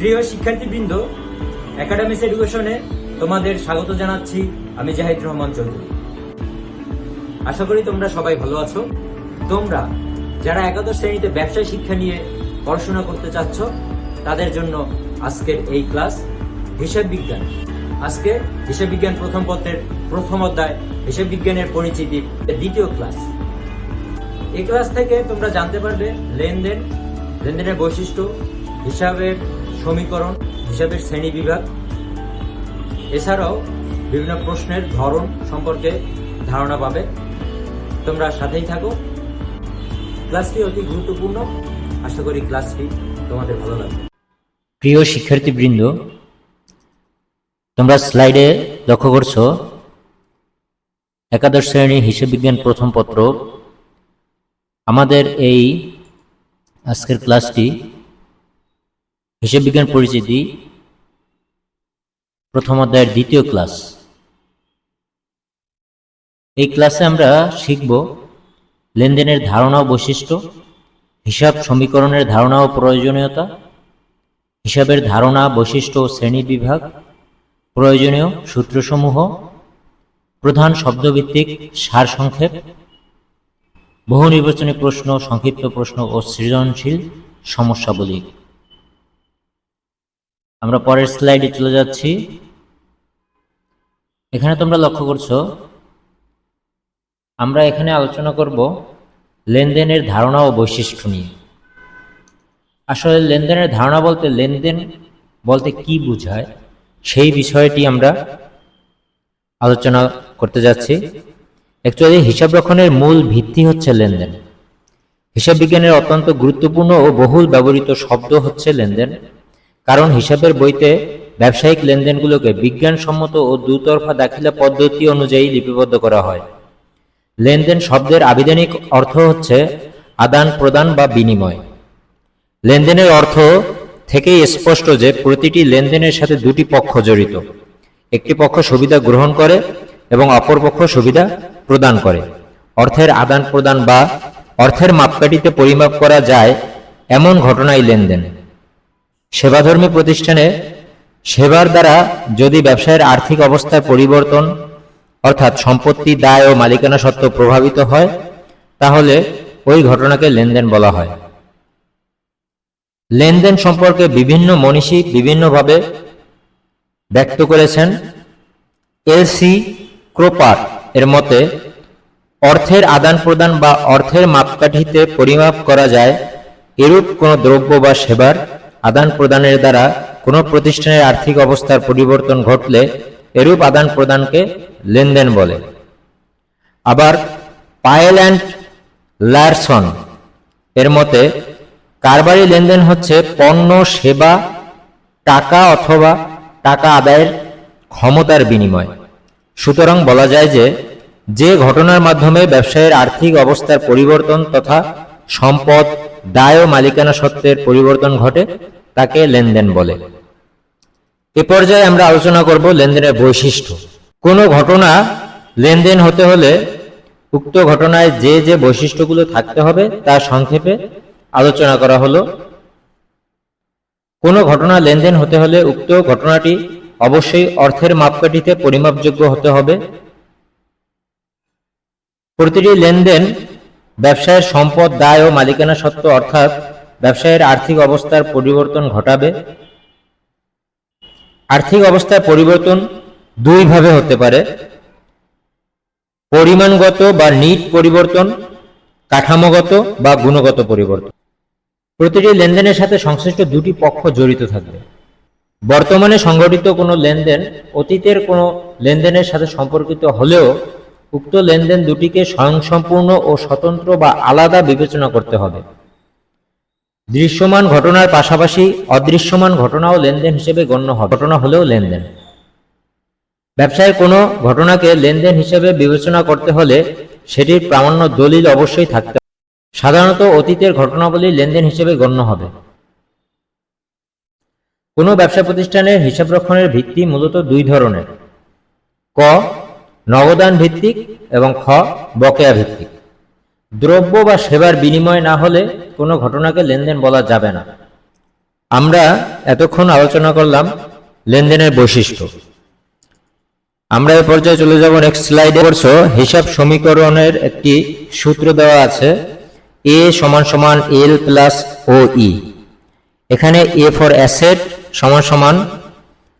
প্রিয় শিক্ষার্থীবৃন্দ একাডেমিক্স এডুকেশনে তোমাদের স্বাগত জানাচ্ছি আমি জাহিদ রহমান চৌধুরী। আশা করি তোমরা সবাই ভালো আছো। তোমরা যারা একাদশ শ্রেণীতে ব্যবসায় শিক্ষা নিয়ে পড়াশোনা করতে চাচ্ছ, তাদের জন্য আজকের এই ক্লাস হিসাব বিজ্ঞান। আজকে হিসাব বিজ্ঞান প্রথম পত্রের প্রথম অধ্যায় হিসাব বিজ্ঞানের পরিচিতি দ্বিতীয় ক্লাস। এই ক্লাস থেকে তোমরা জানতে পারবে লেনদেন, লেনদেনের বৈশিষ্ট্য, হিসাবের সমীকরণ হিসাবের শ্রেণি বিভাগ। এছাড়াও বিভিন্ন প্রশ্নের ধরন সম্পর্কে ধারণা পাবে। তোমরা সাথেই থাকো। ক্লাসটি অতি গুরুত্বপূর্ণ। আশা করি ক্লাসটি তোমাদের ভালো লাগবে। প্রিয় শিক্ষার্থীবৃন্দ, তোমরা স্লাইডে লক্ষ্য করছ, একাদশ শ্রেণি হিসাব বিজ্ঞান প্রথম পত্র। আমাদের এই আজকের ক্লাসটি হিসাব বিজ্ঞান পরিচিতি, প্রথম অধ্যায়ের দ্বিতীয় ক্লাস। এই ক্লাসে আমরা শিখব লেনদেনের ধারণা ও বৈশিষ্ট্য, হিসাব সমীকরণের ধারণা ও প্রয়োজনীয়তা, হিসাবের ধারণা, বৈশিষ্ট্য ও শ্রেণি বিভাগ, প্রয়োজনীয় সূত্রসমূহ, প্রধান শব্দভিত্তিক সারসংক্ষেপ বহু নির্বাচনী প্রশ্ন, সংক্ষিপ্ত প্রশ্ন ও সৃজনশীল সমস্যাবলী। আমরা পরের স্লাইডে চলে যাচ্ছি। এখানে তোমরা লক্ষ্য করছ, আমরা এখানে আলোচনা করব লেনদেনের ধারণা ও বৈশিষ্ট্য নিয়ে। আসলে লেনদেনের ধারণা বলতে লেনদেন বলতে কি বোঝায়, সেই বিষয়টি আমরা আলোচনা করতে যাচ্ছি। অ্যাকচুয়ালি হিসাব রক্ষণের মূল ভিত্তি হচ্ছে লেনদেন। হিসাব বিজ্ঞানের অত্যন্ত গুরুত্বপূর্ণ ও বহুল ব্যবহৃত শব্দ হচ্ছে লেনদেন। কারণ হিসাবের বইতে ব্যবসায়িক লেনদেনগুলোকে বিজ্ঞানসম্মত ও দুতরফা দাখিলা পদ্ধতি অনুযায়ী লিপিবদ্ধ করা হয়। লেনদেন শব্দের আবিধানিক অর্থ হচ্ছে আদান প্রদান বা বিনিময়। লেনদেনের অর্থ থেকেই স্পষ্ট যে প্রতিটি লেনদেনের সাথে দুটি পক্ষ জড়িত। একটি পক্ষ সুবিধা গ্রহণ করে এবং অপর পক্ষ সুবিধা প্রদান করে। অর্থের আদান প্রদান বা অর্থের মাপকাঠিতে পরিমাপ করা যায় এমন ঘটনাই লেনদেন। সেবাধর্মী প্রতিষ্ঠানে সেবার দ্বারা যদি ব্যবসায়ের আর্থিক অবস্থার পরিবর্তন, অর্থাৎ সম্পত্তি, দায় ও মালিকানা সত্ত্ব প্রভাবিত হয়, তাহলে ওই ঘটনাকে লেনদেন বলা হয়। লেনদেন সম্পর্কে বিভিন্ন মনীষী বিভিন্নভাবে ব্যক্ত করেছেন। এলসি ক্রোপার এর মতে, অর্থের আদান প্রদান বা অর্থের মাপকাঠিতে পরিমাপ করা যায় এরূপ কোনো দ্রব্য বা সেবার আদান প্রদানের দ্বারা কোনো প্রতিষ্ঠানের আর্থিক অবস্থার পরিবর্তন ঘটলে এরূপ আদান প্রদানকে লেনদেন বলে। আবার পায়েল অ্যান্ড লারসন এর মতে, কারবারি লেনদেন হচ্ছে পণ্য, সেবা, টাকা অথবা টাকা আদায়ের ক্ষমতার বিনিময়। সুতরাং বলা যায় যে যে ঘটনার মাধ্যমে ব্যবসায়ের আর্থিক অবস্থার পরিবর্তন তথা সম্পদ দায় ও মালিকানা সত্ত্বের পরিবর্তন ঘটে, তাকে লেনদেন বলে। এ পর্যায়ে আমরা আলোচনা করব লেনদেনের বৈশিষ্ট্য। কোনো ঘটনা লেনদেন হতে হলে উক্ত ঘটনায় যে যে বৈশিষ্ট্যগুলো থাকতে হবে তা সংক্ষেপে আলোচনা করা হলো। কোনো ঘটনা লেনদেন হতে হলে উক্ত ঘটনাটি অবশ্যই অর্থের মাপকাঠিতে পরিমাপযোগ্য হতে হবে। প্রতিটি লেনদেন ব্যবসায়ের সম্পদ, দায় ও মালিকানা সত্ত্ব অর্থাৎ ব্যবসায়ের আর্থিক অবস্থার পরিবর্তন ঘটাবে। আর্থিক অবস্থার পরিবর্তন দুইভাবে হতে পারে। পরিমাণগত বা নিট পরিবর্তন, কাঠামোগত বা গুণগত পরিবর্তন। প্রতিটি লেনদেনের সাথে সংশ্লিষ্ট দুটি পক্ষ জড়িত থাকবে। বর্তমানে সংঘটিত কোনো লেনদেন অতীতের কোনো লেনদেনের সাথে সম্পর্কিত হলেও উক্ত লেনদেন দুটিকে স্বয়ংসম্পূর্ণ ও স্বতন্ত্র বা আলাদা বিবেচনা করতে হবে। দৃশ্যমান ঘটনার পাশাপাশি অদৃশ্যমান ঘটনাও লেনদেন হিসেবে গণ্য হবে। ঘটনা হলেও লেনদেন। ব্যবসায় কোনো ঘটনাকে লেনদেন হিসেবে বিবেচনা করতে হলে সেটির প্রামাণ্য দলিল অবশ্যই থাকতে হবে। সাধারণত অতীতের ঘটনাবলী লেনদেন হিসেবে গণ্য হবে। কোনো ব্যবসা প্রতিষ্ঠানের হিসাব রক্ষণের ভিত্তি মূলত দুই ধরনের। ক নগদান ভিত্তিক এবং খ বকেয়া ভিত্তিক। দ্রব্য বা সেবার বিনিময় না হলে কোনো ঘটনাকে লেনদেন বলা যাবে না। আমরা এতক্ষণ আলোচনা করলাম লেনদেনের বৈশিষ্ট্য। আমরা এ পর্যায়ে চলে যাব নেক্সট স্লাইডে করছ হিসাব সমীকরণের একটি সূত্র দেওয়া আছে, এ সমান সমান এল প্লাস ও ই। এখানে এ ফর অ্যাসেট সমান সমান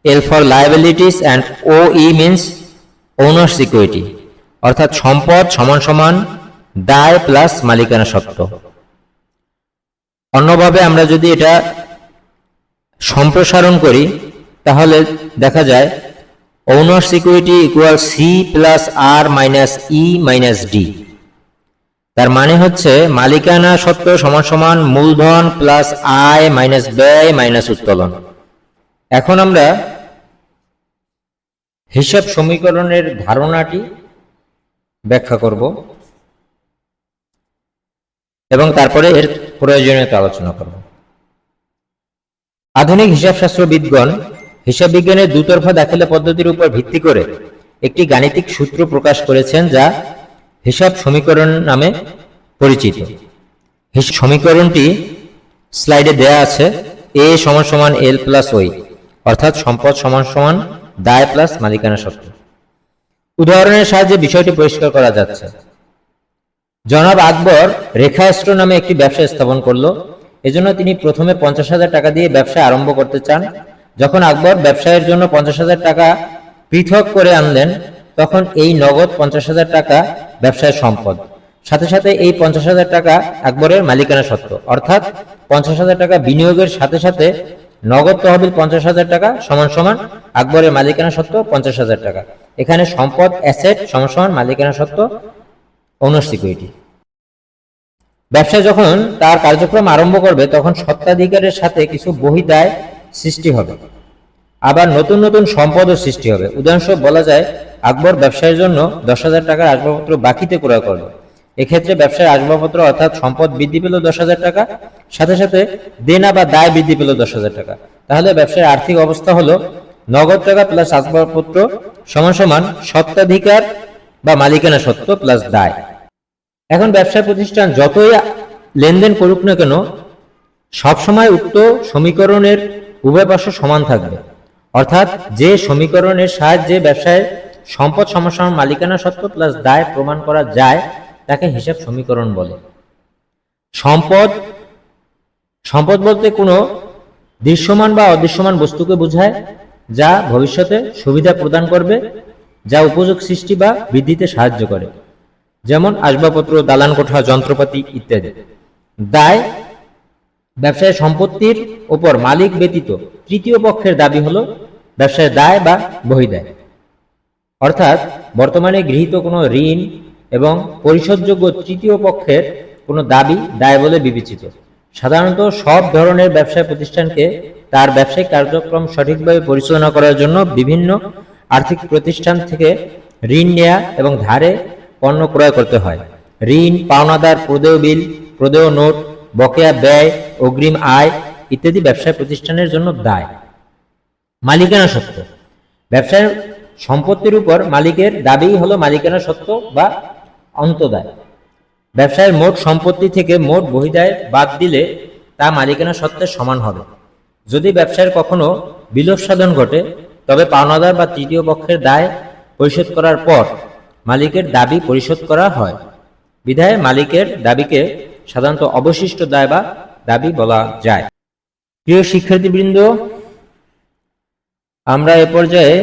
L for liabilities and O E means owners equity অর্থাৎ সম্পদ সমান সমান, দায় প্লাস মালিকানা সত্ত্ব। অন্যভাবে আমরা যদি এটা সম্প্রসারণ করি, তাহলে দেখা যায় owners equity equal C plus R minus E minus D তার মানে হচ্ছে মালিকানা সত্ত্ব সমান সমান মূলধন প্লাস আয় মাইনাস ব্যয় মাইনাস উত্তোলন। এখন আমরা হিসাব সমীকরণের ধারণাটি ব্যাখ্যা করব এবং তারপরে এর প্রয়োজনীয়তা আলোচনা করব। আধুনিক হিসাবশাস্ত্রবিদগণ হিসাব বিজ্ঞানের দুতরফা দাখিলা পদ্ধতির উপর ভিত্তি করে একটি গাণিতিক সূত্র প্রকাশ করেছেন যা হিসাব সমীকরণ নামে পরিচিত। সমীকরণটি স্লাইডে দেয়া আছে, এ সমান সমান এল প্লাস ওই অর্থাৎ সম্পদ সমান সমান দায় প্লাস মালিকানা সত্ত্ব উদাহরণের সাহায্যে বিষয়টি পরিষ্কার করা যাচ্ছে। জনাব আকবর রেখাস্ট্র নামে একটি ব্যবসা স্থাপন করল। এজন্য তিনি প্রথমে পঞ্চাশ হাজার টাকা দিয়ে ব্যবসা আরম্ভ করতে চান। যখন আকবর ব্যবসায়ের জন্য পঞ্চাশ হাজার টাকা পৃথক করে আনলেন, তখন এই নগদ পঞ্চাশ হাজার টাকা ব্যবসায়ের সম্পদ। সাথে সাথে এই পঞ্চাশ হাজার টাকা আকবরের মালিকানা সত্ত্ব অর্থাৎ পঞ্চাশ হাজার টাকা বিনিয়োগের সাথে সাথে নগদ তহবিল পঞ্চাশ হাজার টাকা, সমান সমান আকবরের মালিকানা সত্ত্ব পঞ্চাশ হাজার টাকা। এখানে সম্পদ অ্যাসেট সমান সমান মালিকানা সত্ত্ব ওনার্স সিকিউরিটি ব্যবসা যখন তার কার্যক্রম আরম্ভ করবে, তখন সত্ত্বাধিকারের সাথে কিছু বহিদায় সৃষ্টি হবে। আবার নতুন নতুন সম্পদও সৃষ্টি হবে। উদাহরণস্বরূপ বলা যায়, আকবর ব্যবসায়ের জন্য দশ হাজার টাকার আসবাবপত্র বাকিতে ক্রয় করল। এক্ষেত্রে ব্যবসায় আসবাবপত্র অর্থাৎ সম্পদ বৃদ্ধি পেল দশ হাজার টাকা, সাথে সাথে দেনা বা দায় বৃদ্ধি পেল দশ হাজার টাকা। তাহলে ব্যবসার আর্থিক অবস্থা হলো নগদ টাকা প্লাস আসবাবপত্র সমান সমান সত্ত্বাধিকার বা মালিকানা সত্ত্ব প্লাস দায়। এখন ব্যবসা প্রতিষ্ঠান যতই লেনদেন করুক না কেন, সবসময় উক্ত সমীকরণের উভয় পার্শ্ব সমান থাকবে। অর্থাৎ যে সমীকরণের সাহায্যে ব্যবসায় সম্পদ সমস্যার মালিকানা সত্ত্ব প্লাস দায় প্রমাণ করা যায় তাকে হিসাব সমীকরণ বলে। সম্পদ সম্পদ বলতে কোনো দৃশ্যমান বা অদৃশ্যমান বস্তুকে বোঝায়, যা ভবিষ্যতে সুবিধা প্রদান করবে, যা উপযোগ সৃষ্টি বা বৃদ্ধিতে সাহায্য করে। যেমন আসবাবপত্র, দালান কোঠা, যন্ত্রপাতি ইত্যাদি। দায়, ব্যবসায় সম্পত্তির ওপর মালিক ব্যতীত তৃতীয় পক্ষের দাবি হলো ব্যবসায় দায় বা বহিদায় অর্থাৎ বর্তমানে গৃহীত কোনো ঋণ এবং পরিশোধযোগ্য তৃতীয় পক্ষের কোনো দাবি দায় বলে বিবেচিত। সাধারণত সব ধরনের ব্যবসায় প্রতিষ্ঠানকে তার ব্যবসায়িক কার্যক্রম সঠিকভাবে পরিচালনা করার জন্য বিভিন্ন আর্থিক প্রতিষ্ঠান থেকে ঋণ নেয়া এবং ধারে পণ্য ক্রয় করতে হয়। ঋণ, পাওনাদার, প্রদেয় বিল, প্রদেয় নোট, বকেয়া ব্যয়, অগ্রিম আয় ইত্যাদি ব্যবসায় প্রতিষ্ঠানের জন্য দায়। মালিকানা সত্ত্ব। ব্যবসার সম্পত্তির উপর মালিকের দাবি হলো মালিকানা সত্ত্ব বা অন্তদায়। ব্যবসায়ের মোট সম্পত্তি থেকে মোট বহিদায় বাদ দিলে তা মালিকানা সত্ত্বের সমান হবে। যদি ব্যবসায়ের কখনো বিলোপ সাধন ঘটে, তবে পাওনাদার বা তৃতীয় পক্ষের দায় পরিশোধ করার পর মালিকের দাবি পরিশোধ করা হয়। বিধায় মালিকের দাবিকে সাধারণত অবশিষ্ট দায় বা দাবি বলা যায়। প্রিয় শিক্ষার্থীবৃন্দ, আমরা এ পর্যায়ে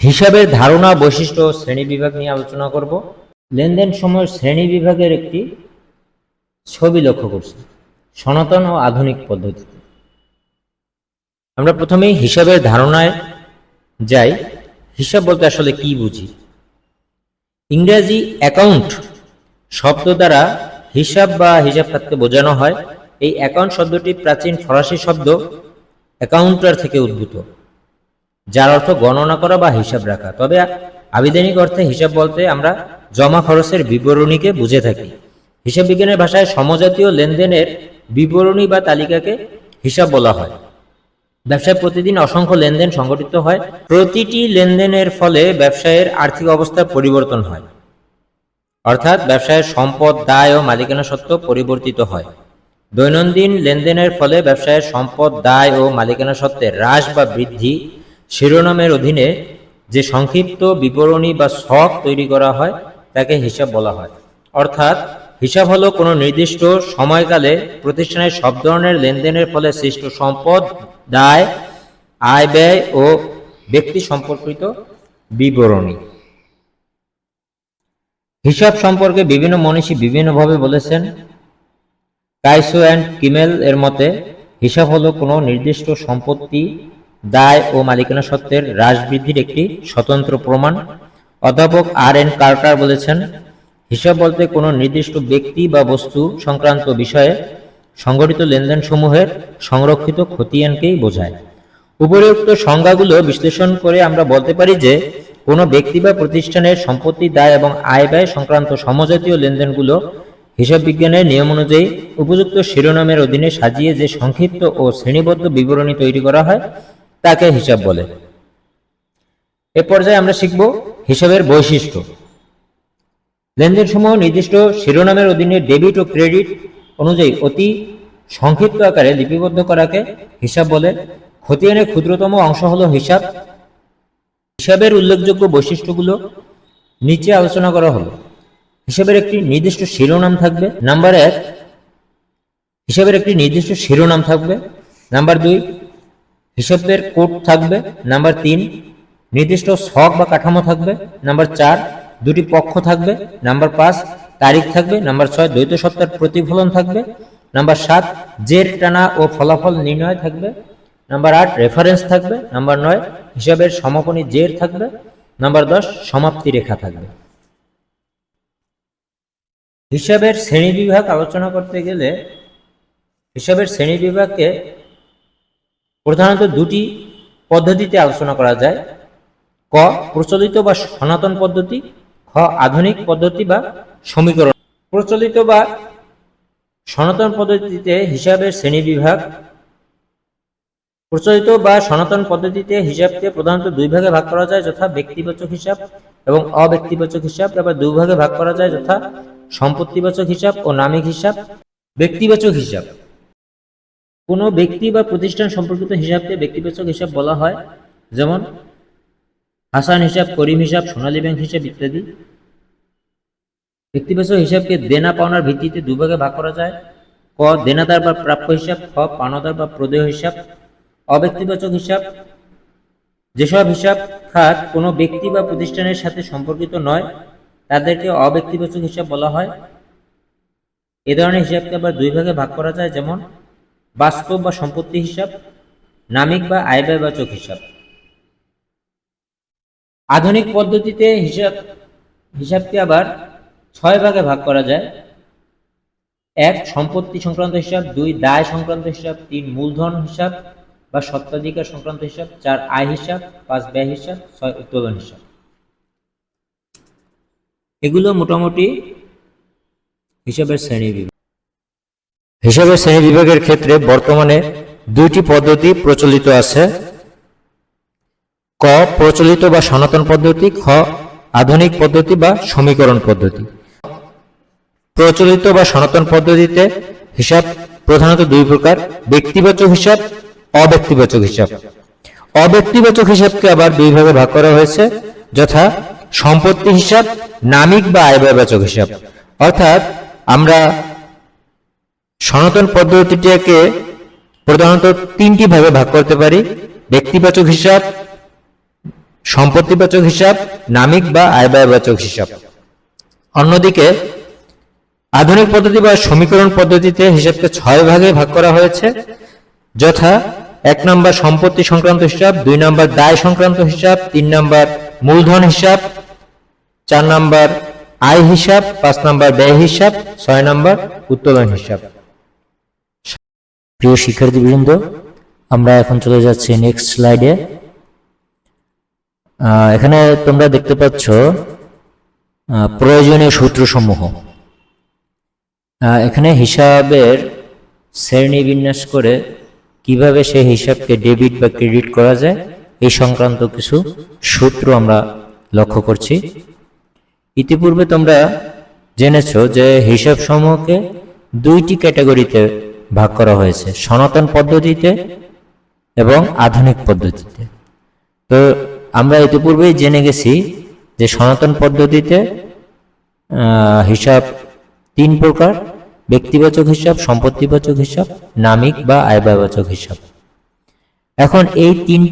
হিসাবের ধারণা, বৈশিষ্ট্য শ্রেণি বিভাগ নিয়ে আলোচনা করব। লেনদেন সময়ের শ্রেণি বিভাগের একটি ছবি লক্ষ্য করছি। সনাতন ও আধুনিক পদ্ধতিতে। আমরা প্রথমেই হিসাবের ধারণায় যাই। হিসাব বলতে আসলে কি বুঝি? ইংরেজি অ্যাকাউন্ট শব্দ দ্বারা হিসাব বা হিসাব খাতকে বোঝানো হয়। এই অ্যাকাউন্ট শব্দটি প্রাচীন ফরাসি শব্দ অ্যাকাউন্টার থেকে উদ্ভূত। যার অর্থ গণনা করা বা হিসাব রাখা। তবে আবিধানিক অর্থে হিসাব বলতে আমরা জমা খরচের বিবরণীকে বুঝে থাকি। হিসাব বিজ্ঞানের ভাষায় সমজাতীয় লেনদেনের বিবরণী বা তালিকাকে হিসাব বলা হয়। ব্যবসায় প্রতিদিন অসংখ্য লেনদেন সংঘটিত হয়। প্রতিটি লেনদেনের ফলে ব্যবসায়ের আর্থিক অবস্থার পরিবর্তন হয়। অর্থাৎ ব্যবসায়ের সম্পদ, দায় ও মালিকানা সত্ত্ব পরিবর্তিত হয়। দৈনন্দিন লেনদেনের ফলে ব্যবসায়ের সম্পদ, দায় ও মালিকানা সত্ত্বের হ্রাস বা বৃদ্ধি শিরোনামের অধীনে যে সংক্ষিপ্ত বিবরণী বা শখ তৈরি করা হয়, তাকে হিসাব বলা হয়। অর্থাৎ, হিসাব হলো কোনো নির্দিষ্ট সময়কালে প্রতিষ্ঠানের সব ধরনের লেনদেনের ফলে সৃষ্ট সম্পদ, দায়, আয় ব্যয় ও ব্যক্তি সম্পর্কিত বিবরণী। হিসাব সম্পর্কে বিভিন্ন মনীষী বিভিন্নভাবে বলেছেন, কাইসো অ্যান্ড কিমেল এর মতে, হিসাব হলো কোনো নির্দিষ্ট সম্পত্তি দায় ও মালিকানা সত্ত্বের হ্রাস বৃদ্ধির একটি স্বতন্ত্র প্রমাণ। অধ্যাপক আর এন কার্টার বলেছেন, হিসাব বলতে কোনো নির্দিষ্ট ব্যক্তি বা বস্তু সংক্রান্ত বিষয়ে সংগঠিত লেনদেন সমূহের সংরক্ষিত খতিয়ানকেই বোঝায়। উপরিউক্ত সংজ্ঞাগুলো বিশ্লেষণ করে আমরা বলতে পারি যে, কোনো ব্যক্তি বা প্রতিষ্ঠানের সম্পত্তি, দায় এবং আয় ব্যয় সংক্রান্ত সমজাতীয় লেনদেনগুলো হিসাব বিজ্ঞানের নিয়ম অনুযায়ী উপযুক্ত শিরোনামের অধীনে সাজিয়ে যে সংক্ষিপ্ত ও শ্রেণীবদ্ধ বিবরণী তৈরি করা হয় তাকে হিসাব বলে। এ পর্যায়ে আমরা শিখব হিসাবের বৈশিষ্ট্য। লেনদেন সমূহ নির্দিষ্ট শিরোনামের অধীনে ডেবিট ও ক্রেডিট অনুযায়ী অতি সংক্ষিপ্ত আকারে লিপিবদ্ধ করাকে হিসাব বলে। খতিয়ানের ক্ষুদ্রতম অংশ হলো হিসাব। হিসাবের উল্লেখযোগ্য বৈশিষ্ট্যগুলো নিচে আলোচনা করা হলো। হিসাবের একটি নির্দিষ্ট শিরোনাম থাকবে। নাম্বার এক, হিসাবের একটি নির্দিষ্ট শিরোনাম থাকবে। নাম্বার দুই হিসাবের কোড থাকবে, নাম্বার তিন, নির্দিষ্ট শখ বা কাঠামো থাকবে, নাম্বার চার, দুটি পক্ষ থাকবে, নাম্বার পাঁচ, তারিখ থাকবে, নাম্বার ছয়, দ্বৈত সত্তার প্রতিফলন থাকবে, নাম্বার সাত, জের, টানা ও ফলাফল নির্ণয় থাকবে, নাম্বার আট রেফারেন্স থাকবে, নাম্বার নয়, হিসাবের সমাপনী জের থাকবে, নাম্বার দশ, সমাপ্তি রেখা থাকবে। হিসাবের শ্রেণি বিভাগ আলোচনা করতে গেলে হিসাবের শ্রেণি বিভাগকে প্রধানত দুটি পদ্ধতিতে আলোচনা করা যায়। ক, প্রচলিত বা সনাতন পদ্ধতি, খ, আধুনিক পদ্ধতি বা সমীকরণ। প্রচলিত বা সনাতন পদ্ধতিতে হিসাবের শ্রেণি বিভাগ। প্রচলিত বা সনাতন পদ্ধতিতে হিসাবকে প্রধানত দুই ভাগে ভাগ করা যায়, যথা ব্যক্তিবাচক হিসাব এবং অব্যক্তিবাচক হিসাব। আবার দুই ভাগে ভাগ করা যায়, যথা সম্পত্তিবাচক হিসাব ও নামিক হিসাব। ব্যক্তিবাচক হিসাব। কোনো ব্যক্তি বা প্রতিষ্ঠান সম্পর্কিত হিসাবকে ব্যক্তিবাচক হিসাব বলা হয়। যেমন, হাসান হিসাব, করিম হিসাব, সোনালী ব্যাংক হিসাব ইত্যাদি। ব্যক্তিবাচক হিসাবকে দেনা পাওনার ভিত্তিতে দুভাগে ভাগ করা যায়। ক, দেনাদার বা প্রাপ্য হিসাব। খ পাওনাদার বা প্রদেয় হিসাব। অব্যক্তিবাচক হিসাব। যেসব হিসাব খাত কোনো ব্যক্তি বা প্রতিষ্ঠানের সাথে সম্পর্কিত নয়, তাদেরকে অব্যক্তিবাচক হিসাব বলা হয়। এ ধরনের হিসাবকে আবার দুই ভাগে ভাগ করা যায়। যেমন বাস্তব বা সম্পত্তি হিসাব, নামিক বা আয় হিসাব। আধুনিক পদ্ধতিতে হিসাব, হিসাবকে আবার ছয় ভাগে ভাগ করা যায়। এক, সম্পত্তি সংক্রান্ত হিসাব, দুই, দায় সংক্রান্ত হিসাব, তিন, মূলধন হিসাব বা সত্ত্বাধিকার সংক্রান্ত হিসাব, চার, আয় হিসাব, পাঁচ, ব্যয় হিসাব, ছয়, উত্তোলন হিসাব। এগুলো মোটামুটি হিসাবের শ্রেণি হিসাবের শ্রেণি বিভাগের ক্ষেত্রে বর্তমানে দুইটি পদ্ধতি প্রচলিত আছে। ক, প্রচলিত বা সনাতন পদ্ধতি, খ, আধুনিক পদ্ধতি বা সমীকরণ পদ্ধতি। প্রচলিত বা সনাতন পদ্ধতিতে হিসাব প্রধানত দুই প্রকার, ব্যক্তিবাচক হিসাব, অব্যক্তিবাচক হিসাব। অব্যক্তিবাচক হিসাবকে আবার দুই ভাগে ভাগ করা হয়েছে, যথা সম্পত্তি হিসাব, নামিক বা আয় ব্যয়বাচক হিসাব। অর্থাৎ আমরা সনাতন পদ্ধতিটাকে প্রধানত তিনটি ভাগে ভাগ করতে পারি। ব্যক্তিবাচক হিসাব, সম্পত্তিবাচক হিসাব, নামিক বা আয় ব্যয়বাচক হিসাব। অন্যদিকে, আধুনিক পদ্ধতি বা সমীকরণ পদ্ধতিতে হিসাবকে ছয় ভাগে ভাগ করা হয়েছে, যথা এক নম্বর সম্পত্তি সংক্রান্ত হিসাব, দুই নম্বর দায় সংক্রান্ত হিসাব, তিন নম্বর মূলধন হিসাব, চার নম্বর আয় হিসাব, পাঁচ নম্বর ব্যয় হিসাব, ছয় নম্বর উত্তোলন হিসাব। প্রিয় শিক্ষার্থীবৃন্দ আমরা এখন চলে যাচ্ছি নেক্সট স্লাইডে এখানে তোমরা দেখতে পাচ্ছ প্রয়োজনীয় সূত্রসমূহ। এখানে হিসাবের শ্রেণি বিন্যাস করে কীভাবে সেই হিসাবকে ডেবিট বা ক্রেডিট করা যায়, এই সংক্রান্ত কিছু সূত্র আমরা লক্ষ্য করছি। ইতিপূর্বে তোমরা জেনেছো যে হিসাব সমূহকে দুইটি ক্যাটাগরিতে ভাগ করা হয়েছে সনাতন পদ্ধতিতে এবং আধুনিক পদ্ধতিতে। তো আমরা ইতিপূর্বেই জেনে গেছি যে সনাতন পদ্ধতিতে হিসাব তিন প্রকার, ব্যক্তিবাচক হিসাব, সম্পত্তিবাচক হিসাব, নামিক বা আয়বাচক হিসাব। এখন এই তিন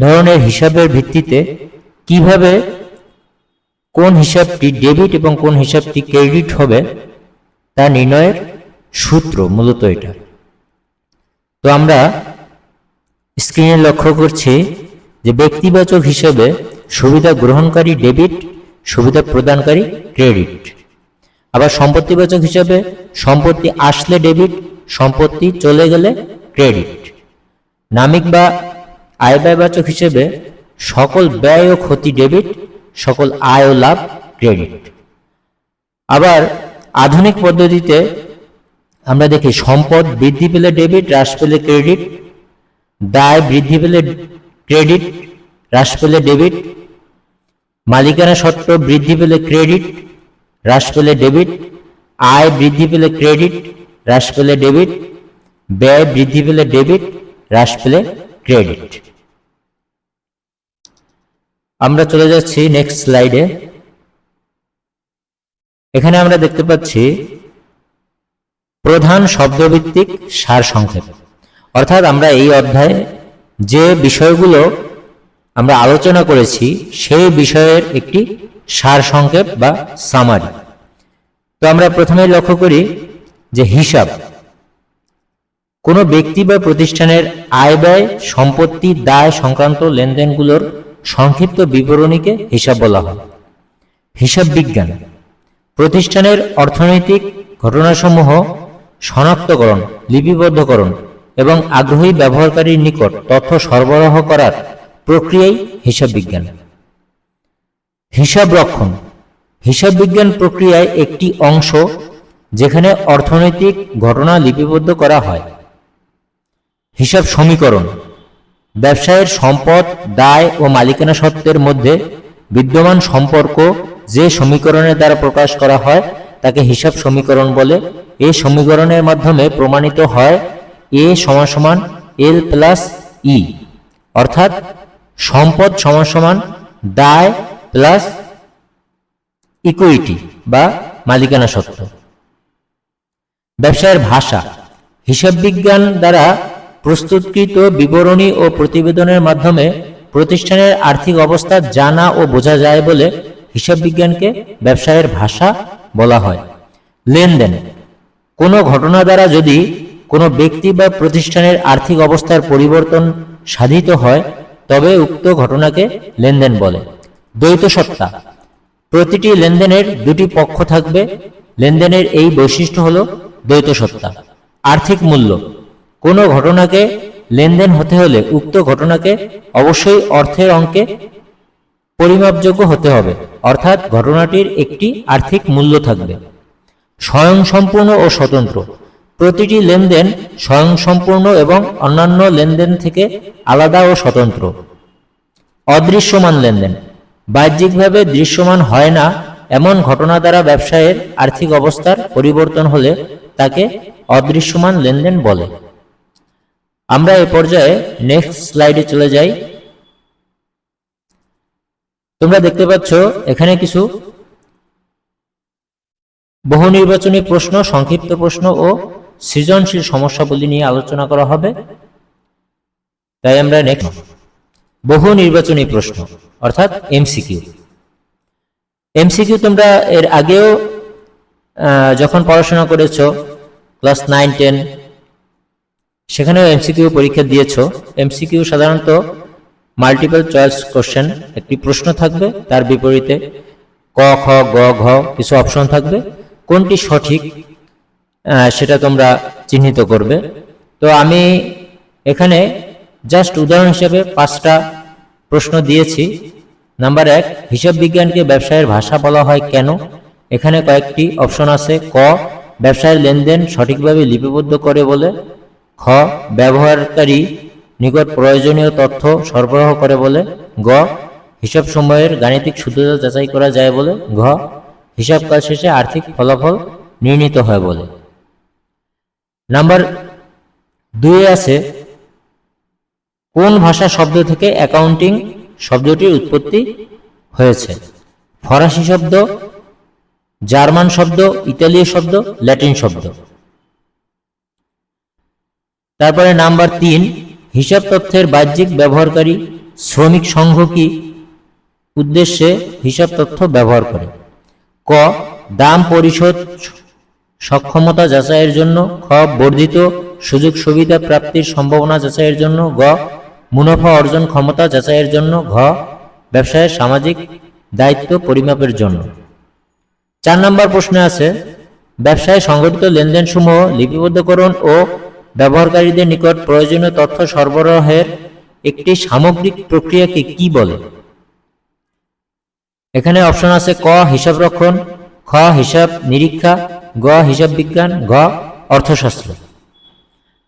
ধরনের হিসাবের ভিত্তিতে কীভাবে কোন হিসাবটি ডেবিট এবং কোন হিসাবটি ক্রেডিট হবে তা নির্ণয়ের সূত্র, মূলত এটা। তো আমরা স্ক্রিনে লক্ষ্য করছি যে ব্যক্তিবাচক হিসেবে সুবিধা গ্রহণকারী ডেবিট, সুবিধা প্রদানকারী ক্রেডিট। আবার সম্পত্তিবাচক হিসেবে সম্পত্তি আসলে ডেবিট, সম্পত্তি চলে গেলে ক্রেডিট। নামিক বা আয় ব্যয়বাচক হিসেবে সকল ব্যয় ও ক্ষতি ডেবিট, সকল আয় ও লাভ ক্রেডিট। আবার আধুনিক পদ্ধতিতে আমরা দেখি সম্পদ বৃদ্ধি পেলে ডেবিট হ্রাস পেলে ক্রেডিট দায় বৃদ্ধি পেলে ক্রেডিট হ্রাস পেলে ডেবিট মালিকানা সত্ত্ব বৃদ্ধি পেলে ক্রেডিট হ্রাস পেলে ডেবিট আয় বৃদ্ধি পেলে ক্রেডিট হ্রাস পেলে ডেবিট ব্যয় বৃদ্ধি পেলে ডেবিট হ্রাস পেলে ক্রেডিট আমরা চলে যাচ্ছি নেক্সট স্লাইডে এখানে আমরা দেখতে পাচ্ছি প্রধান শব্দভিত্তিক সার সংক্ষেপ অর্থাৎ আমরা এই অধ্যায়ে যে বিষয়গুলো আমরা আলোচনা করেছি, সেই বিষয়ের একটি সার সংক্ষেপ বা সামারি তো আমরা প্রথমে লক্ষ্য করি যে হিসাব। কোনো ব্যক্তি বা প্রতিষ্ঠানের আয় ব্যয়, সম্পত্তি, দায় সংক্রান্ত লেনদেনগুলোর সংক্ষিপ্ত বিবরণীকে হিসাব বলা হয়। হিসাব বিজ্ঞান প্রতিষ্ঠানের অর্থনৈতিক ঘটনাসমূহ শনাক্তকরণ, লিপিবদ্ধকরণ এবং আগ্রহী ব্যবহারকারীর নিকট তথ্য সরবরাহ করার প্রক্রিয়াই হিসাব বিজ্ঞান। হিসাব রক্ষণ, হিসাব বিজ্ঞান প্রক্রিয়ায় একটি অংশ যেখানে অর্থনৈতিক ঘটনা লিপিবদ্ধ করা হয়। হিসাব সমীকরণ, ব্যবসায়ের সম্পদ, দায় ও মালিকানা সত্ত্বের মধ্যে বিদ্যমান সম্পর্ক যে সমীকরণের দ্বারা প্রকাশ করা হয় তাকে হিসাব সমীকরণ বলে। এই সমীকরণের মাধ্যমে প্রমাণিত হয় এ সমান সমান এল প্লাস ই। অর্থাৎ সম্পদ সমান সমান দায় প্লাস ইকুইটি বা মালিকানা সত্ত্ব। ব্যবসায়ের ভাষা। হিসাব বিজ্ঞান দ্বারা প্রস্তুতকৃত বিবরণী ও প্রতিবেদনের মাধ্যমে প্রতিষ্ঠানের আর্থিক অবস্থা জানা ও বোঝা যায় বলে হিসাব বিজ্ঞানকে ব্যবসায়ের ভাষা বলা হয়। লেনদেন। কোনো ঘটনা দ্বারা যদি কোনো ব্যক্তি বা প্রতিষ্ঠানের আর্থিক অবস্থার পরিবর্তন সাধিত হয়, তবে উক্ত ঘটনাকে লেনদেন বলে। দ্বৈত সত্তা। প্রতিটি লেনদেনের দুটি পক্ষ থাকবে। লেনদেনের এই বৈশিষ্ট্য হল দ্বৈত সত্তা। আর্থিক মূল্য। কোনো ঘটনাকে লেনদেন হতে হলে উক্ত ঘটনাকে অবশ্যই অর্থের অঙ্কে পরিমাপযোগ্য হতে হবে। অর্থাৎ ঘটনাটির একটি আর্থিক মূল্য থাকবে। স্বয়ংসম্পূর্ণ ও স্বতন্ত্র। প্রতিটি লেনদেন স্বয়ংসম্পূর্ণ এবং অন্যান্য লেনদেন থেকে আলাদা ও স্বতন্ত্র। অদৃশ্যমান লেনদেন। বাহ্যিকভাবে দৃশ্যমান হয় না এমন ঘটনা দ্বারা ব্যবসায়ের আর্থিক অবস্থার পরিবর্তন হলে তাকে অদৃশ্যমান লেনদেন বলে। আমরা এ পর্যায়ে নেক্সট স্লাইডে চলে যাই। তোমরা দেখতে পাচ্ছ, এখানে কিছু বহু নির্বাচনী প্রশ্ন, সংক্ষিপ্ত প্রশ্ন ও সৃজনশীল সমস্যাবলী নিয়ে আলোচনা করা হবে। তাই আমরা নেক্সট বহু নির্বাচনী প্রশ্ন, অর্থাৎ এমসিকিউ এমসিকিউ তোমরা এর আগেও যখন পড়াশোনা করেছ, ক্লাস নাইন, টেন, সেখানেও এমসিকিউ পরীক্ষা দিয়েছ। এমসিকিউ সাধারণত মাল্টিপল চয়েস কোশ্চেন একটি প্রশ্ন থাকবে, তার বিপরীতে ক, খ, গ, ঘ কিছু অপশন থাকবে। কোনটি সঠিক সেটা তোমরা চিহ্নিত করবে। তো আমি এখানে জাস্ট উদাহরণ হিসেবে পাঁচটা প্রশ্ন দিয়েছি। নাম্বার এক, হিসাব বিজ্ঞানকে ব্যবসায়ের ভাষা বলা হয় কেন? এখানে কয়েকটি অপশন আছে। ক, ব্যবসায়ের লেনদেন সঠিকভাবে লিপিবদ্ধ করে বলে। খ, ব্যবহারকারী নিকট প্রয়োজনীয় তথ্য সরবরাহ করে বলে গ হিসাব সময়ের গাণিতিক শুদ্ধতা যাচাই করা যায় বলে, ঘ হিসাব কাজ শেষে আর্থিক ফলাফল নির্ণীত হয় বলে। নাম্বার দুই আছে, কোন ভাষা শব্দ থেকে অ্যাকাউন্টিং শব্দটির উৎপত্তি হয়েছে? ফরাসি শব্দ, জার্মান শব্দ, ইতালীয় শব্দ, ল্যাটিন শব্দ। তারপরে নাম্বার তিন হিসাব তথ্যের বাহ্যিক ব্যবহারকারী শ্রমিক সংঘ কি? উদ্দেশ্যে হিসাব তথ্য ব্যবহার করে। ক, দাম পরিশোধ সক্ষমতা যাচাইয়ের জন্য খ, বর্ধিত সুযোগ সুবিধা প্রাপ্তির সম্ভাবনা যাচাইয়ের জন্য গ, মুনাফা অর্জন ক্ষমতা যাচাইয়ের জন্য ঘ, ব্যবসায়ের সামাজিক দায়িত্ব পরিমাপের জন্য। চার নম্বর প্রশ্নে আছে, ব্যবসায় সংগঠিত লেনদেন সমূহ লিপিবদ্ধকরণ ও ব্যবহারকারীদের নিকট প্রয়োজনীয় তথ্য সরবরাহের একটি সামগ্রিক প্রক্রিয়াকে কি বলে? এখানে অপশন আছে ক, হিসাব রক্ষণ, খ, হিসাব নিরীক্ষা, গ, হিসাব বিজ্ঞান, ঘ, অর্থশাস্ত্র।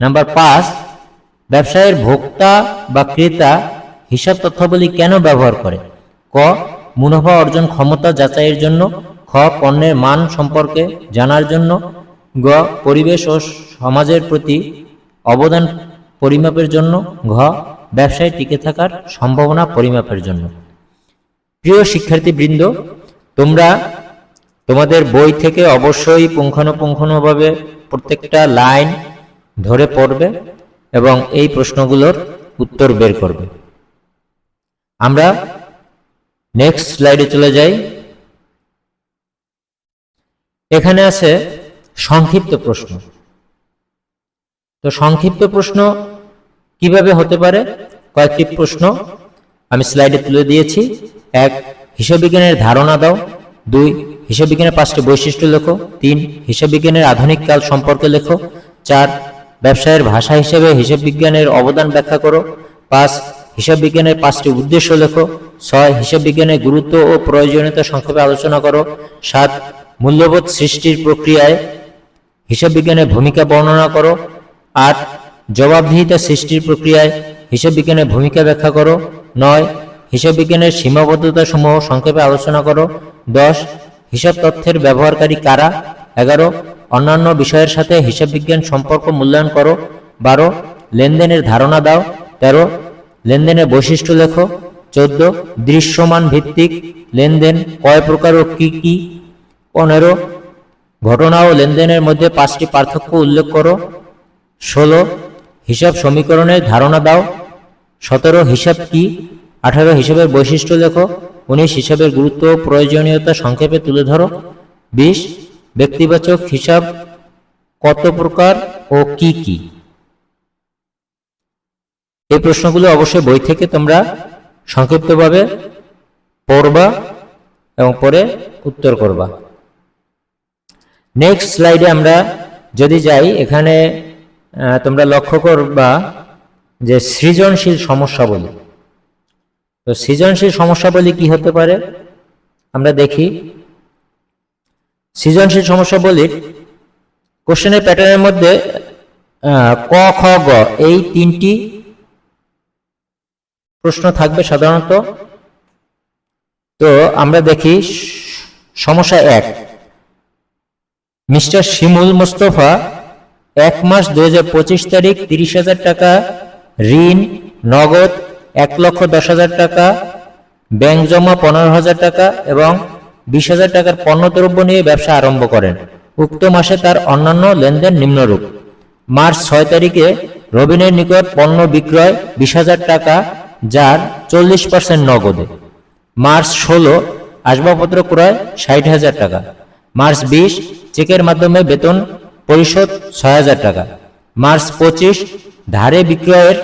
নাম্বার পাঁচ, ব্যবসায়ের ভোক্তা বা ক্রেতা হিসাব তথ্যাবলী কেন ব্যবহার করে? ক, মুনাফা অর্জন ক্ষমতা যাচাইয়ের জন্য, খ, পণ্যের মান সম্পর্কে জানার জন্য, গ, পরিবেশ ও সমাজের প্রতি অবদান পরিমাপের জন্য, ঘ, ব্যবসায় টিকে থাকার সম্ভাবনা পরিমাপের জন্য। প্রিয় শিক্ষার্থীবৃন্দ, তোমরা তোমাদের বই থেকে অবশ্যই পুঙ্খানুপুঙ্খানুভাবে প্রত্যেকটা লাইন ধরে পড়বে এবং এই প্রশ্নগুলোর উত্তর বের করবে। আমরা নেক্সট স্লাইডে চলে যাই। এখানে আছে সংক্ষিপ্ত প্রশ্ন। তো সংক্ষিপ্ত প্রশ্ন কীভাবে হতে পারে? কয়েকটি প্রশ্ন আমি স্লাইডে তুলে দিয়েছি। এক, হিসাব বিজ্ঞানের ধারণা দাও। দুই, হিসাব বিজ্ঞানের পাঁচটি বৈশিষ্ট্য লেখো। তিন, হিসাব বিজ্ঞানের আধুনিক কাল সম্পর্কে লেখো। চার, ব্যবসায়ের ভাষা হিসেবে হিসাব বিজ্ঞানের অবদান ব্যাখ্যা করো। পাঁচ, হিসাব বিজ্ঞানের পাঁচটি উদ্দেশ্য লেখো। ছয়, হিসাব বিজ্ঞানের গুরুত্ব ও প্রয়োজনীয়তা সংক্ষেপে আলোচনা করো। সাত, মূল্যবোধ সৃষ্টির প্রক্রিয়ায় হিসাব বিজ্ঞানের ভূমিকা বর্ণনা করো। আট, জবাবদিহিতা সৃষ্টির প্রক্রিয়ায় হিসাব বিজ্ঞানের ভূমিকা ব্যাখ্যা করো। নয় হিসাব বিজ্ঞানের সীমাবদ্ধতা সমূহ সংক্ষেপে আলোচনা করো। দশ, হিসাব তথ্যের ব্যবহারকারী কারা। এগারো, অন্যান্য বিষয়ের সাথে হিসাব বিজ্ঞান সম্পর্ক মূল্যায়ন করো। বারো, লেনদেনের ধারণা দাও। তেরো, লেনদেনের বৈশিষ্ট্য লেখো। চোদ্দ, দৃশ্যমান ভিত্তিক লেনদেন কয় প্রকার ও কি কি। পনেরো, ঘটনা ও লেনদেনের মধ্যে পাঁচটি পার্থক্য উল্লেখ করো। ষোলো, হিসাব সমীকরণের ধারণা দাও। সতেরো, হিসাব কি? আঠারো, হিসাবের বৈশিষ্ট্য লেখো। উনিশ, হিসাবের গুরুত্ব ও প্রয়োজনীয়তা সংক্ষেপে তুলে ধরো। বিশ, ব্যক্তিবাচক হিসাব কত প্রকার ও কি কি? এই প্রশ্নগুলো অবশ্যই বই থেকে তোমরা সংক্ষিপ্তভাবে পড়বা এবং পরে উত্তর করবা। নেক্সট স্লাইডে আমরা যদি যাই, এখানে তোমরা লক্ষ্য করবা যে সৃজনশীল সমস্যা বলি তো সৃজনশীল সমস্যা বলি কি হতে পারে? আমরা দেখি। সৃজনশীল সমস্যা বলি কোশ্চেনের প্যাটার্নের মধ্যে ক, খ, গ, এই তিনটি প্রশ্ন থাকবে সাধারণত। তো আমরা দেখি সমস্যা এক, মিস্টার শিমুল মোস্তফা এক মাস দু হাজার পঁচিশ তারিখ তিরিশ হাজার টাকা, ঋণ, নগদ এক লক্ষ দশ হাজার টাকা, ব্যাংক জমা পনেরো হাজার টাকা এবং বিশ হাজার টাকার পণ্যদ্রব্য নিয়ে ব্যবসা আরম্ভ করেন। উক্ত মাসে তার অন্যান্য লেনদেন নিম্নরূপ। মার্চ ছয় তারিখে রবিনের নিকট পণ্য বিক্রয় বিশ হাজার টাকা, যার চল্লিশ পার্সেন্ট নগদে। মার্চ ষোলো আসবাবপত্র ক্রয় ষাট হাজার টাকা। মার্চ বিশ, চেকের মাধ্যমে বেতন পরিশোধ ছয় হাজার টাকা। মার্চ পঁচিশ, ধারে বিক্রয়ের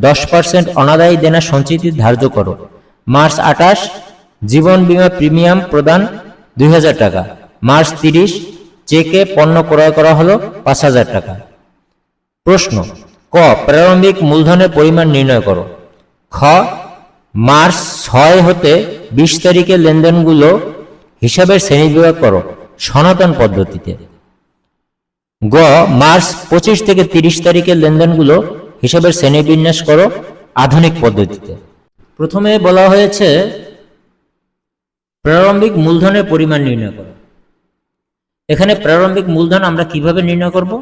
দশ পার্সেন্ট অনাদায়ী দেনা সঞ্চিতি ধার্য করো। মার্চ আঠাশ, জীবন বীমা প্রিমিয়াম প্রদান দুই হাজার টাকা। মার্চ তিরিশ, চেকে পণ্য ক্রয় করা হলো পাঁচ হাজার টাকা। প্রশ্ন, ক, প্রারম্ভিক মূলধনের পরিমাণ নির্ণয় করো। খ, মার্চ ছয় হতে বিশ তারিখের লেনদেনগুলো হিসাবের শ্রেণীবিভাগ করো সনাতন পদ্ধতিতে। গ, মার্চ পঁচিশ থেকে তিরিশ তারিখের লেনদেনগুলো হিসাবের শ্রেণীবিন্যাস করো আধুনিক পদ্ধতিতে। প্রথমে বলা হয়েছে, প্রারম্ভিক মূলধনের পরিমাণ নির্ণয় করো। এখানে প্রারম্ভিক মূলধন আমরা কীভাবে নির্ণয় করব?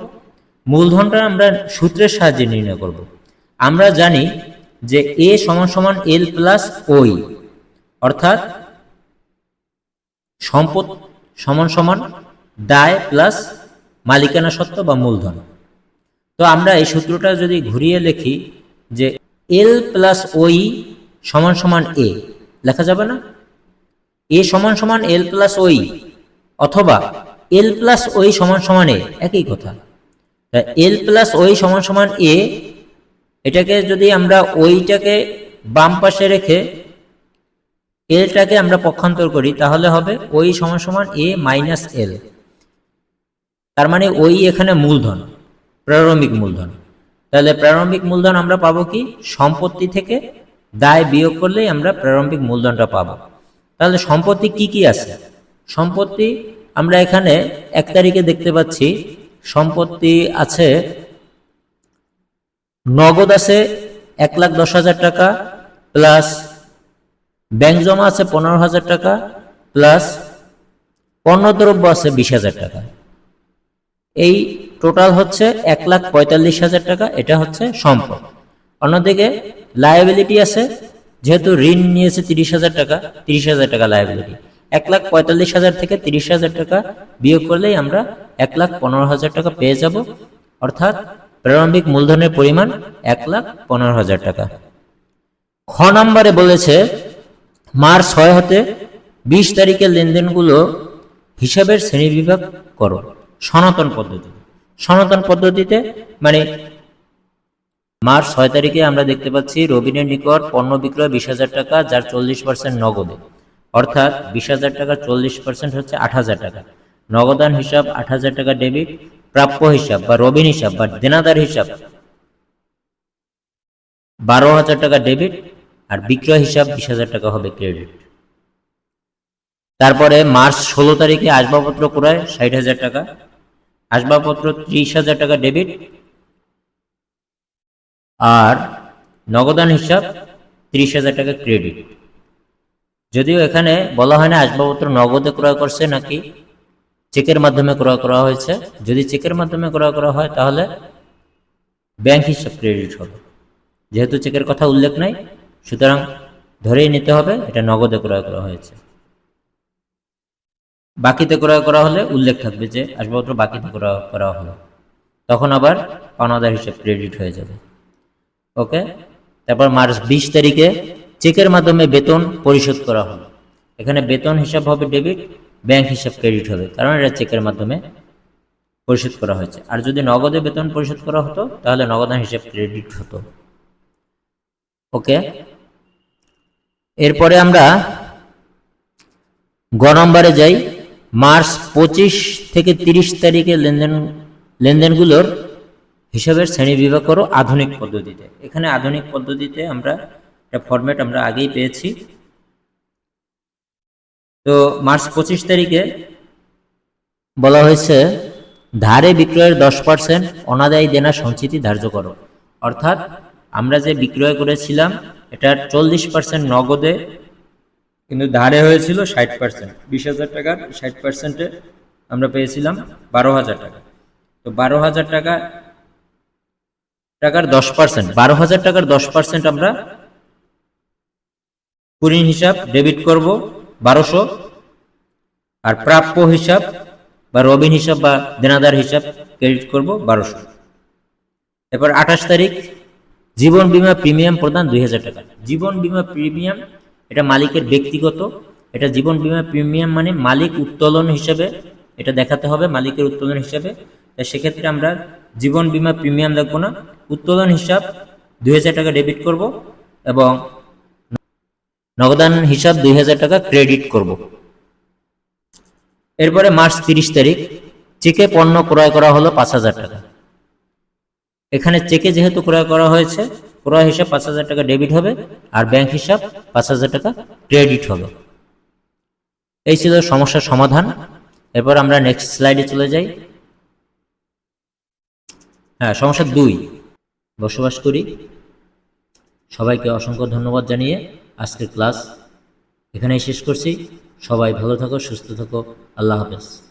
মূলধনটা আমরা সূত্রের সাহায্যে নির্ণয় করব। আমরা জানি যে এ সমান সমান এল প্লাস ওই, অর্থাৎ সম্পদ সমান সমান দায় প্লাস মালিকানা সত্ত্ব বা মূলধন। তো আমরা এই সূত্রটা যদি ঘুরিয়ে লিখি যে এল প্লাস ওই সমান সমান এ লেখা যাবে না? এ সমান সমান এল প্লাস ওই অথবা এল প্লাস ওই সমান সমান এ একই কথা। এল প্লাস ওই সমান সমান এ এটাকে যদি আমরা ওইটাকে বাম পাশে রেখে এলটাকে আমরা পক্ষান্তর করি, তাহলে হবে ওই সমান সমান এ মাইনাস এল তার মানে ওই এখানে মূলধন, প্রারম্ভিক মূলধন। তাহলে প্রারম্ভিক মূলধন আমরা পাবো কি? সম্পত্তি থেকে দায় বিয়োগ করলেই আমরা প্রারম্ভিক মূলধনটা পাবো। তাহলে সম্পত্তি কি কি আছে? সম্পত্তি আমরা এখানে এক তারিখে দেখতে পাচ্ছি, সম্পত্তি আছে, নগদ আছে এক লাখ দশ হাজার টাকা, প্লাস ব্যাংক জমা আছে পনেরো হাজার টাকা, প্লাস পণ্যদ্রব্য আছে বিশ হাজার টাকা। এই টোটাল হচ্ছে এক লাখ পঁয়তাল্লিশ হাজার টাকা, এটা হচ্ছে সম্পদ। অন্যদিকে লায়াবিলিটি আছে, যেহেতু ঋণ নিয়েছে তিরিশ হাজার টাকা, তিরিশ হাজার টাকা লায়াবিলিটি এক লাখ পঁয়তাল্লিশ হাজার থেকে তিরিশ হাজার টাকা বিয়োগ করলেই আমরা এক লাখ পনেরো হাজার টাকা পেয়ে যাব, অর্থাৎ প্রারম্ভিক মূলধনের পরিমাণ এক লাখ পনেরো হাজার টাকা। খ নম্বরে বলেছে, মার্চ ছয় হতে বিশ তারিখের লেনদেনগুলো হিসাবের শ্রেণীবিভাগ করো। সনাতন পদ্ধতি। সনাতন পদ্ধতিতে মানে মার্চ ছয় তারিখে আমরা দেখতে পাচ্ছি রবিনের নিকট পণ্য বিক্রয় বিশ হাজার টাকা, যার চল্লিশ পার্সেন্ট নগদে। অর্থাৎ বিশ হাজার টাকা চল্লিশ পার্সেন্ট হচ্ছে আট হাজার টাকা। নগদান হিসাব আট হাজার টাকা ডেবিট, প্রাপ্য হিসাব বা রবিন হিসাব বা দেনাদার হিসাব বারো হাজার টাকা ডেবিট আর বিক্রয় হিসাব বিশ হাজার টাকা হবে ক্রেডিট। তারপরে মার্চ ষোলো তারিখে আসবাবপত্র ক্রয় ষাট হাজার টাকা আসবাবপত্র ত্রিশ হাজার টাকা ডেবিট আর নগদান হিসাব ত্রিশ হাজার টাকা ক্রেডিট যদিও এখানে বলা হয় না আসবাবপত্র নগদে ক্রয় করছে নাকি চেকের মাধ্যমে ক্রয় করা হয়েছে। যদি চেকের মাধ্যমে ক্রয় করা হয়, তাহলে ব্যাংক হিসাব ক্রেডিট হবে। যেহেতু চেকের কথা উল্লেখ নাই, সুতরাং ধরেই নিতে হবে, এটা নগদে ক্রয় করা হয়েছে। বাকিতে ক্রয় করা হলে উল্লেখ থাকবে যে আসবাবপত্র বাকিতে ক্রয় করা হলো। তখন আবার পাওনাদার হিসেব ক্রেডিট হয়ে যাবে। ওকে? তারপর মার্চ বিশ তারিখে চেকের মাধ্যমে বেতন পরিশোধ করা হলো। এখানে বেতন হিসাব হবে ডেবিট ব্যাংক হিসাব ক্রেডিট হবে। কারণ এটা চেকের মাধ্যমে পরিশোধ করা হয়েছে। আর যদি নগদে বেতন পরিশোধ করা হতো, তাহলে নগদান হিসাব ক্রেডিট হতো। ওকে? এরপরে আমরা গ নম্বরে যাই। মার্চ পঁচিশ থেকে তিরিশ তারিখে লেনদেন, লেনদেনগুলোর হিসাবের শ্রেণি বিভাগ করো আধুনিক পদ্ধতিতে। এখানে আধুনিক পদ্ধতিতে আমরা একটা ফরম্যাট আমরা আগেই পেয়েছি। তো মার্চ পঁচিশ তারিখে বলা হয়েছে, ধারে বিক্রয়ের দশ পার্সেন্ট অনাদায়ী দেনা সঞ্চিতি ধার্য করো। অর্থাৎ আমরা যে বিক্রয় করেছিলাম, এটার চল্লিশ পার্সেন্ট নগদে কিন্তু ধারে হয়েছিল ষাট পার্সেন্ট বিশ হাজার টাকার ষাট পার্সেন্টে আমরা পেয়েছিলাম বারো হাজার টাকা। তো বারো হাজার টাকা টাকার দশ পার্সেন্ট বারো হাজার টাকার দশ পার্সেন্ট আমরা কুড়িন হিসাব ডেবিট করব বারোশো। আর প্রাপ্য হিসাব বা রবিন হিসাব বা দেনাদার হিসাব ক্রেডিট করব বারোশো। এরপর আঠাশ তারিখ, জীবন বিমা প্রিমিয়াম প্রদান দুই হাজার টাকা। জীবন বিমা প্রিমিয়াম এটা মালিকের ব্যক্তিগত, এটা জীবন বীমা প্রিমিয়াম মানে মালিক উত্তোলন হিসেবে এটা দেখাতে হবে, মালিকের উত্তোলন হিসাবে। তাই সেক্ষেত্রে আমরা জীবন বীমা প্রিমিয়াম দেখব না। উত্তোলন হিসাব দুই হাজার টাকা ডেবিট করব এবং নগদান হিসাব দুই হাজার টাকা ক্রেডিট করব। এরপরে মার্চ তিরিশ তারিখ, চেকে পণ্য ক্রয় করা হলো পাঁচ হাজার টাকা। এখানে চেকে যেহেতু ক্রয় করা হয়েছে ক্রয় হিসাব পাঁচ হাজার টাকা ডেবিট হবে আর ব্যাংক হিসাব পাঁচ হাজার টাকা ক্রেডিট হবে। এই ছিল সমস্যার সমাধান। এরপর আমরা নেক্সট স্লাইডে চলে যাই। হ্যাঁ সমস্যা দুই। বসবাস করি। সবাইকে অসংখ্য ধন্যবাদ জানিয়ে আজকের ক্লাস এখানেই শেষ করছি। সবাই ভালো থাকো, সুস্থ থাকো। আল্লাহ হাফেজ।